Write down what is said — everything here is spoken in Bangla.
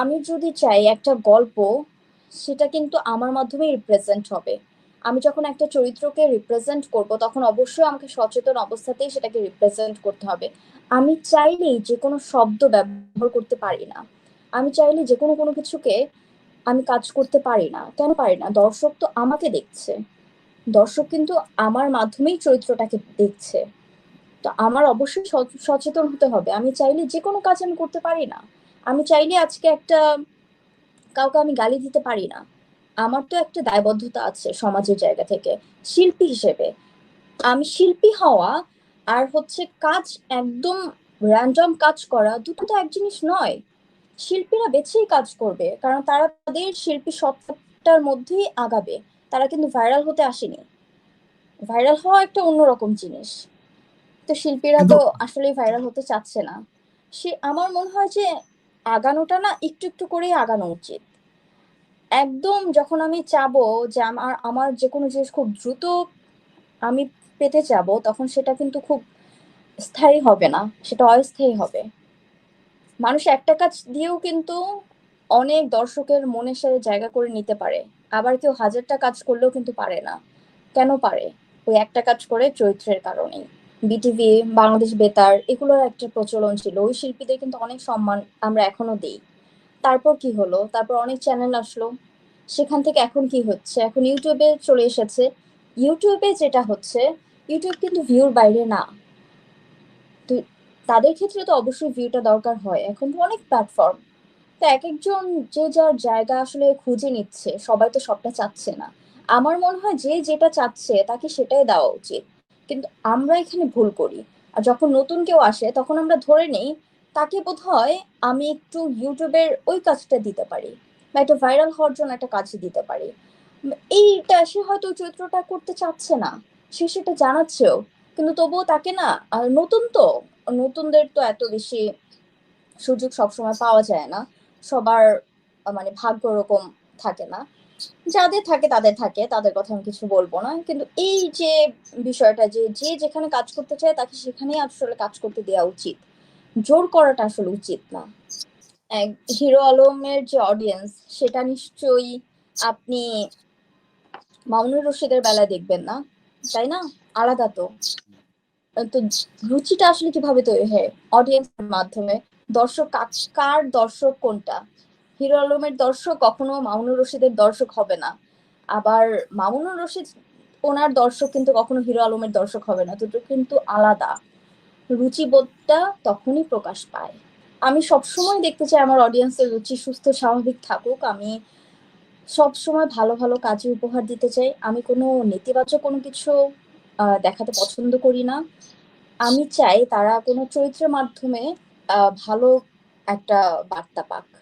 আমি যদি চাই একটা গল্প, সেটা কিন্তু আমার মাধ্যমেই রিপ্রেজেন্ট হবে। আমি যখন একটা চরিত্রকে রিপ্রেজেন্ট করব, তখন অবশ্যই আমাকে সচেতন অবস্থাতেই সেটাকে রিপ্রেজেন্ট করতে হবে। আমি চাইলেই যে কোনো শব্দ ব্যবহার করতে পারি না। আমি চাইলে যে কোনো কোনো কিছুকে আমি কাজ করতে পারি না। কেন পারি না? দর্শক তো আমাকে দেখছে। দর্শক কিন্তু আমার মাধ্যমেই চরিত্রটাকে দেখছে। তো আমার অবশ্যই সচেতন হতে হবে। আমি চাইলে যে কোনো কাজ আমি করতে পারি না। আমি চাইলে আজকে একটা কাউকে আমি গালি দিতে পারি না। আমার তো একটা দায়বদ্ধতা আছে সমাজের জায়গা থেকে শিল্পী হিসেবে। আমি শিল্পী হওয়া আর হচ্ছে কাজ একদম র্যান্ডম কাজ করা দুটো তো এক জিনিস নয়। শিল্পীরা বেছেই কাজ করবে কারণ তারা তাদের শিল্পী সত্তার মধ্যেই আগাবে। তারা কিন্তু ভাইরাল হতে আসেনি। ভাইরাল হওয়া একটা অন্যরকম জিনিস। তো শিল্পীরা তো আসলে ভাইরাল হতে চাচ্ছে না। সে আমার মনে হয় যে আগানোটা না একটু একটু করেই আগানো উচিত। একদম যখন আমি চাবো যে আমার আমার যে কোনো জিনিস খুব দ্রুত আমি পেতে চাবো, তখন সেটা কিন্তু খুব স্থায়ী হবে না, সেটা অস্থায়ী হবে। মানুষ একটা কাজ দিয়েও কিন্তু অনেক দর্শকের মনে সে জায়গা করে নিতে পারে। আবার কেউ হাজারটা কাজ করলেও কিন্তু পারে না। কেন পারে? ওই একটা কাজ করে চরিত্রের কারণেই। বিটিভি বাংলাদেশ বেতার, এগুলোর একটা প্রচলন ছিল। ওই শিল্পীদের কিন্তু অনেক সম্মান আমরা এখনও দিই। তারপর কি হলো? তারপর অনেক চ্যানেল আসলো। সেখান থেকে এখন কি হচ্ছে? এখন ইউটিউবে চলে এসেছে। ইউটিউবে যেটা হচ্ছে ইউটিউব কিন্তু ভিউর বাইরে না। তো তাদের ক্ষেত্রে তো অবশ্যই ভিউটা দরকার হয়। এখন তো অনেক প্ল্যাটফর্ম তো এক একজন যে যার জায়গা আসলে খুঁজে নিচ্ছে, সবাই তো সবটা চাচ্ছে না। আমার মনে হয় যে যেটা চাচ্ছে, তাকে সেটাই দেওয়া উচিত। কিন্তু আমরা এখানে ভুল করি। আর যখন নতুন কেউ আসে, তখন আমরা ধরে নেই, তাকে বোধ হয় আমি একটু ইউটিউবের ওই কাজটা দিতে পারি বা একটা ভাইরাল হওয়ার জন্য একটা কাজ দিতে পারি। এইটা সে হয়তো চরিত্রটা করতে চাচ্ছে না, সে সেটা জানাচ্ছেও, কিন্তু তবুও তাকে না, আর নতুন তো, নতুনদের তো এত বেশি সুযোগ সবসময় পাওয়া যায় না, সবার মানে ভাগ্য ওরকম থাকে না। যাদের থাকে, তাদের থাকে, তাদের কথা আমি কিছু বলব না। কিন্তু এই যে বিষয়টা যে যে যেখানে কাজ করতে চায়, তাকে সেখানেই আসলে কাজ করতে দেওয়া উচিত। জোর করাটা আসলে উচিত না। হিরো আলমের যে অডিয়েন্স সেটা নিশ্চয়ই আপনি মামুনুর রশিদের বেলায় দেখবেন না, তাই না? আলাদা তো। তো রুচিটা আসলে কীভাবে তৈরি হয়? অডিয়েন্সের মাধ্যমে। দর্শক, কার দর্শক কোনটা? হিরো আলমের দর্শক কখনো মামুনুর রশিদের দর্শক হবে না। আবার মামুনুর রশিদ, ওনার দর্শক কিন্তু কখনো হিরো আলমের দর্শক হবে না। দুটো কিন্তু আলাদা। রুচিবোধটা তখনই প্রকাশ পায়। আমি সবসময় দেখতে চাই আমার অডিয়েন্সের রুচি সুস্থ, স্বাভাবিক থাকুক। আমি সব সময় ভালো ভালো কাজে উপহার দিতে চাই। আমি কোনো নেতিবাচক কোনো কিছু দেখাতে পছন্দ করি না। আমি চাই তারা কোনো চরিত্রের মাধ্যমে ভালো একটা বার্তা পাক।